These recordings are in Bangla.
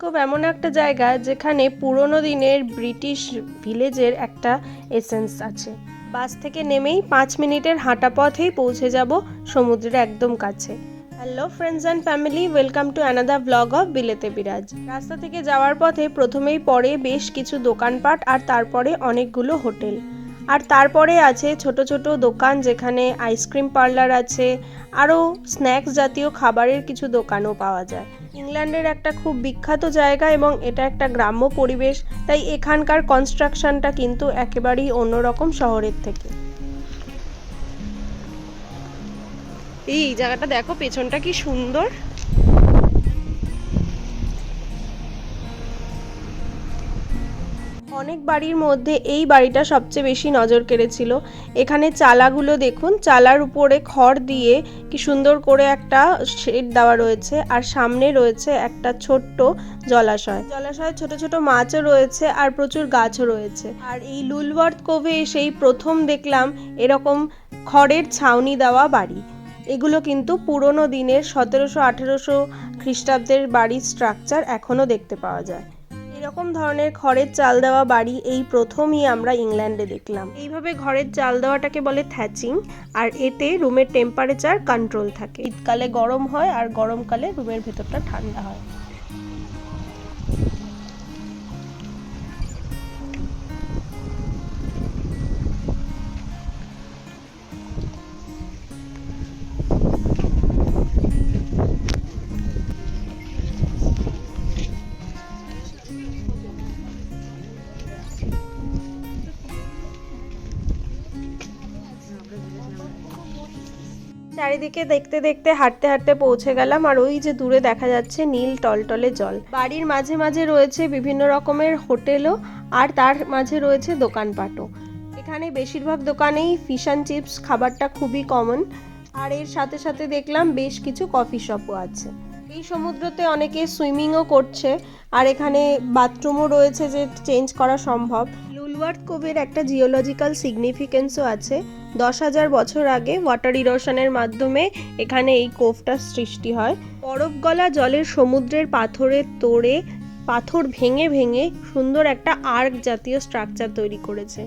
কোভ এমন একটা জায়গা যেখানে পুরনো দিনের ব্রিটিশ ভিলেজের একটা এসেন্স আছে। বাস থেকে নেমেই পাঁচ মিনিটের হাঁটা পথেই পৌঁছে যাব সমুদ্রের একদম কাছে। Hello friends and family welcome to another blog of বিলেতে Biraj রাস্তা থেকে যাওয়ার পথে প্রথমেই পড়ে বেশ কিছু দোকানপাট আর তারপরে অনেকগুলো হোটেল। আর তারপরে আছে ছোট ছোট দোকান যেখানে আইসক্রিম পার্লার আছে। আরও স্ন্যাক্স জাতীয় খাবারের কিছু দোকানও পাওয়া যায়। ইংল্যান্ডের একটা খুব বিখ্যাত জায়গা এবং এটা একটা গ্রাম্য পরিবেশ, তাই এখানকার কনস্ট্রাকশনটা কিন্তু একেবারেই অন্যরকম শহরের থেকে। এই জায়গাটা দেখো, পেছনটা কি সুন্দর। অনেক বাড়ির মধ্যে এই বাড়িটা সবচেয়ে বেশি নজর কেড়েছিল। এখানে চালাগুলো দেখুন, চালার উপরে খড় দিয়ে কি সুন্দর করে একটা শেড দেওয়া রয়েছে আর সামনে রয়েছে একটা ছোট্ট জলাশয়। জলাশয়ে ছোট ছোট মাছও রয়েছে আর প্রচুর গাছও রয়েছে। আর এই লুলওয়ার্থ কোভে এসেই প্রথম দেখলাম এরকম খড়ের ছাউনি দেওয়া বাড়ি। এগুলো কিন্তু পুরনো দিনের সতেরোশো আঠেরোশো খ্রিস্টাব্দের বাড়ির স্ট্রাকচার এখনও দেখতে পাওয়া যায়। এরকম ধরনের খড়ের চাল দেওয়া বাড়ি এই প্রথমই আমরা ইংল্যান্ডে দেখলাম। এইভাবে ঘরের চাল দেওয়াটাকে বলে থ্যাচিং আর এতে রুমের টেম্পারেচার কন্ট্রোল থাকে। শীতকালে গরম হয় আর গরমকালে রুমের ভেতরটা ঠান্ডা হয়। চারিদিকে দেখতে দেখতে, হাঁটতে হাঁটতে পৌঁছে গেলাম আর ওই যে দূরে দেখা যাচ্ছে নীল টলটলে জল। বাড়ির মাঝে মাঝে রয়েছে বিভিন্ন রকমের হোটেলও আর তার মাঝে রয়েছে দোকানপাটও। এখানে বেশিরভাগ দোকানেই ফিশ অ্যান্ড চিপস খাবারটা খুবই কমন আর এর সাথে সাথে দেখলাম বেশ কিছু কফি শপও আছে। এই সমুদ্রতে অনেকে সুইমিংও করছে আর এখানে বাথরুমও রয়েছে যে চেঞ্জ করা সম্ভব। লুলওয়ার্থ কোভের একটা জিওলজিক্যাল সিগনিফিকেন্সও আছে। দশ হাজার বছর আগে ওয়াটার ইরোশনের মাধ্যমে এখানে এই কোভটা সৃষ্টি হয়। বরফ গলা জলের সমুদ্রের পাথরের তোড়ে পাথর ভেঙে ভেঙে সুন্দর একটা আর্ক জাতীয় স্ট্রাকচার তৈরি করেছে।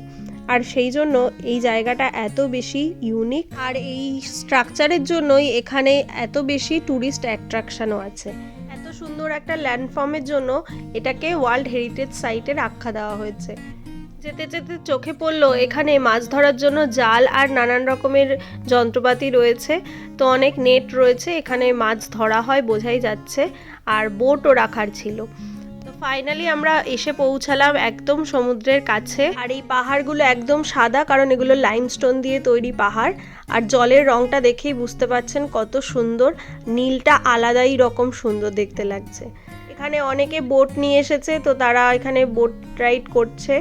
আর সেই জন্য এই জায়গাটা এত বেশি ইউনিক আর এই স্ট্রাকচারের জন্যই এখানে এত বেশি ট্যুরিস্ট অ্যাট্রাকশনও আছে। এত সুন্দর একটা ল্যান্ডফর্মের জন্য এটাকে ওয়ার্ল্ড হেরিটেজ সাইটের আখ্যা দেওয়া হয়েছে। যেতে যেতে চোখে পড়ল, এখানে মাছ ধরার জন্য জাল আর নানান রকমের যন্ত্রপাতি রয়েছে। তো অনেক নেট রয়েছে, এখানে মাছ ধরা হয় বোঝাই যাচ্ছে, আর বোটও রাখার ছিল। তো ফাইনালি আমরা এসে পৌঁছালাম একদম সমুদ্রের কাছে। আর এই পাহাড়গুলো একদম সাদা, কারণ এগুলো লাইমস্টোন দিয়ে তৈরি পাহাড়। আর জলের রংটা দেখেই বুঝতে পারছেন কত সুন্দর, নীলটা আলাদাই রকম সুন্দর দেখতে লাগছে। এখানে অনেকে বোট নিয়ে এসেছে, তো তারা এখানে বোট রাইড করছে।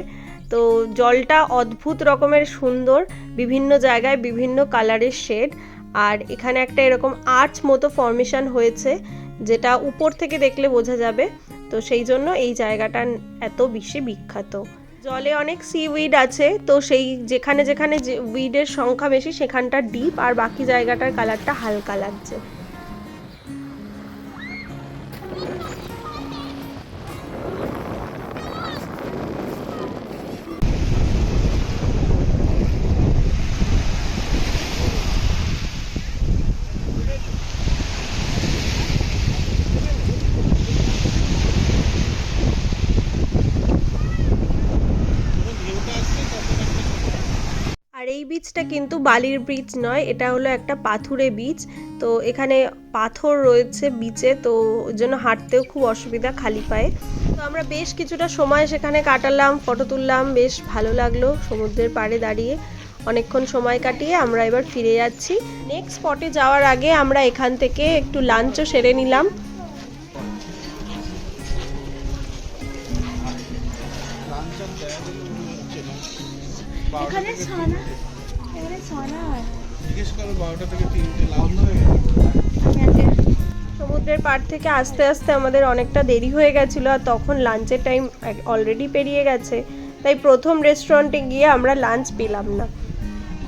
তো জলটা অদ্ভুত রকমের সুন্দর, বিভিন্ন জায়গায় বিভিন্ন কালারের শেড। আর এখানে একটা এরকম আর্চ মতো ফর্মেশন হয়েছে, যেটা উপর থেকে দেখলে বোঝা যাবে। তো সেই জন্য এই জায়গাটা এত বেশি বিখ্যাত। জলে অনেক সি উইড আছে, তো সেই যেখানে যেখানে যে উইডের সংখ্যা বেশি, সেখানটা ডিপ আর বাকি জায়গাটার কালারটা হালকা লাগছে। এই বীজটা কিন্তু বালির বীজ নয় এটা হলো একটা পাথুরে বীজ। তো এখানে পাথর রয়েছে বিচে তো ওই জন্য হাঁটতেও খুব অসুবিধা খালি পায়ে। তো আমরা বেশ কিছুটা সময় সেখানে কাটালাম ফটো তুললাম বেশ ভালো লাগল সমুদ্রের পাড়ে দাঁড়িয়ে। অনেকক্ষণ সময় কাটিয়ে আমরা এবার ফিরে যাচ্ছি। নেক্সট স্পটে যাওয়ার আগে আমরা এখান থেকে একটু লাঞ্চও সেরে নিলাম। এখানে ছানা এখানে জিজ্ঞেস করো বারোটা থেকে তিনটে বন্ধ হয়ে গেছে। সমুদ্রের পাড় থেকে আস্তে আস্তে আমাদের অনেকটা দেরি হয়ে গেছিল আর তখন লাঞ্চের টাইম অলরেডি পেরিয়ে গেছে। তাই প্রথম রেস্টুরেন্টে গিয়ে আমরা লাঞ্চ পেলাম না।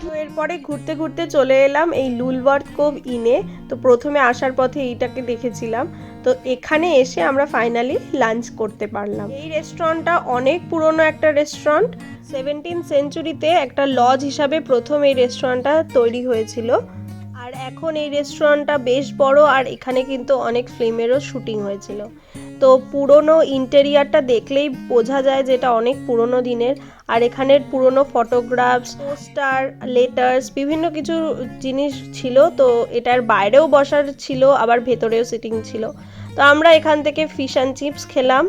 তো এরপরে ঘুরতে ঘুরতে চলে এলাম এই লুলওয়ার্থ কোভ ইনে তো প্রথমে আসার পথে এইটাকে দেখেছিলাম। তো এখানে এসে আমরা ফাইনালি লাঞ্চ করতে পারলাম। এই রেস্টুরেন্টটা অনেক পুরনো একটা রেস্টুরেন্ট সেভেন্টিন সেঞ্চুরিতে একটা লজ হিসাবে প্রথম এই রেস্টুরেন্টটা তৈরি হয়েছিল। আর এখন এই রেস্টুরেন্টটা বেশ বড় আর এখানে কিন্তু অনেক ফিল্মেরও শুটিং হয়েছিল। তো পুরনো ইন্টেরিয়ারটা দেখলেই বোঝা যায় যে এটা অনেক পুরনো দিনের। আর এখানের পুরনো ফটোগ্রাফস পোস্টার লেটার্স বিভিন্ন কিছু জিনিস ছিল, তো এটার বাইরেও বসার ছিল, আবার ভেতরেও সিটিং ছিল। তো আমরা এখান থেকে ফিশ অ্যান্ড চিপস খেলাম।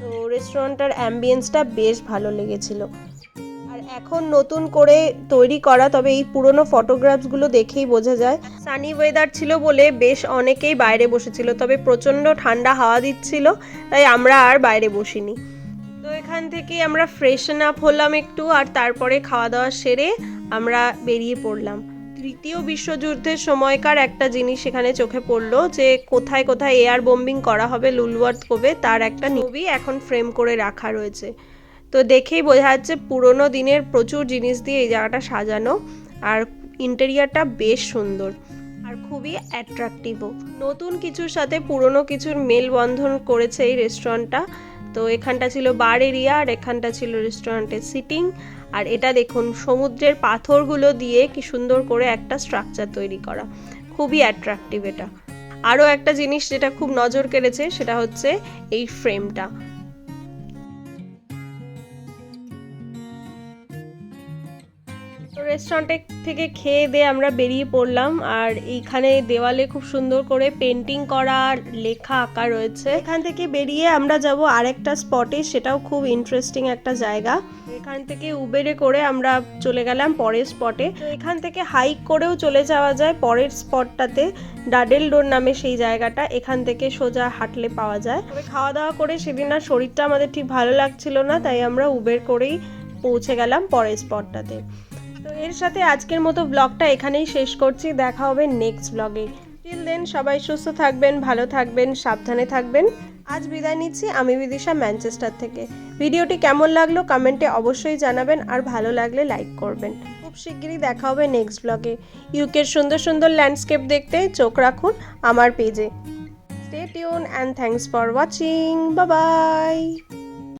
তো রেস্টুরেন্টটার অ্যাম্বিয়েন্সটা বেশ ভালো লেগেছিল। এখন নতুন করে তৈরি করা, তবে এই পুরনো ফটোগ্রাফসগুলো দেখেই বোঝা যায়। সানি ওয়েদার ছিল বলে বেশ অনেকেই বাইরে বসেছিল, তবে প্রচণ্ড ঠান্ডা হাওয়া দিচ্ছিল, তাই আমরা আর বাইরে বসিনি। তো এখান থেকে আমরা ফ্রেশন আপ হলাম একটু, আর তারপরে খাওয়া দাওয়া সেরে আমরা বেরিয়ে পড়লাম। তৃতীয় বিশ্বযুদ্ধের সময়কার একটা জিনিস এখানে চোখে পড়ল, যে কোথায় কোথায় এয়ার বোম্বিং করা হবে লুলওয়ার্থ কোভে তার একটা ছবি এখন ফ্রেম করে রাখা রয়েছে। তো দেখেই বোঝা যাচ্ছে পুরোনো দিনের প্রচুর জিনিস দিয়ে এই জায়গাটা সাজানো আর ইন্টেরিয়ারটা বেশ সুন্দর আর খুবই অ্যাট্রাকটিভও নতুন কিছুর সাথে পুরনো কিছুর মেলবন্ধন করেছে এই রেস্টুরেন্টটা তো এখানটা ছিল বার এরিয়া আর এখানটা ছিল রেস্টুরেন্টের সিটিং আর এটা দেখুন, সমুদ্রের পাথরগুলো দিয়ে কি সুন্দর করে একটা স্ট্রাকচার তৈরি করা। খুবই অ্যাট্রাকটিভ এটা। আরও একটা জিনিস যেটা খুব নজর কেড়েছে সেটা হচ্ছে এই ফ্রেমটা তো রেস্টুরেন্টে থেকে খেয়ে দিয়ে আমরা বেরিয়ে পড়লাম আর এইখানে দেওয়ালে খুব সুন্দর করে পেন্টিং করা লেখা আঁকা রয়েছে। এখান থেকে বেরিয়ে আমরা যাব আরেকটা স্পটে সেটাও খুব ইন্টারেস্টিং একটা জায়গা। এখান থেকে উবেরে করে আমরা চলে গেলাম পরের স্পটে তো এখান থেকে হাইক করেও চলে যাওয়া যায় পরের স্পটটাতে ডাডেল ডোর নামে সেই জায়গাটা এখান থেকে সোজা হাঁটলে পাওয়া যায়। তবে খাওয়া দাওয়া করে সেদিন আর শরীরটা আমাদের ঠিক ভালো লাগছিল না তাই আমরা উবের করেই পৌঁছে গেলাম পরের স্পটটাতে তো এর সাথে আজকের মতো ব্লগটা এখানেই শেষ করছি। দেখা হবে নেক্সট ব্লগে টিল দেন সবাই সুস্থ থাকবেন, ভালো থাকবেন, সাবধানে থাকবেন। আজ বিদায় নিচ্ছি আমি বিদিশা ম্যানচেস্টার থেকে। ভিডিওটি কেমন লাগল কমেন্টে অবশ্যই জানাবেন আর ভালো লাগলে লাইক করবেন। খুব শিগগিরই দেখা হবে নেক্সট ব্লগে ইউকের সুন্দর সুন্দর ল্যান্ডস্কেপ দেখতে চোখ রাখুন আমার পেজে stay tune and thanks for watching bye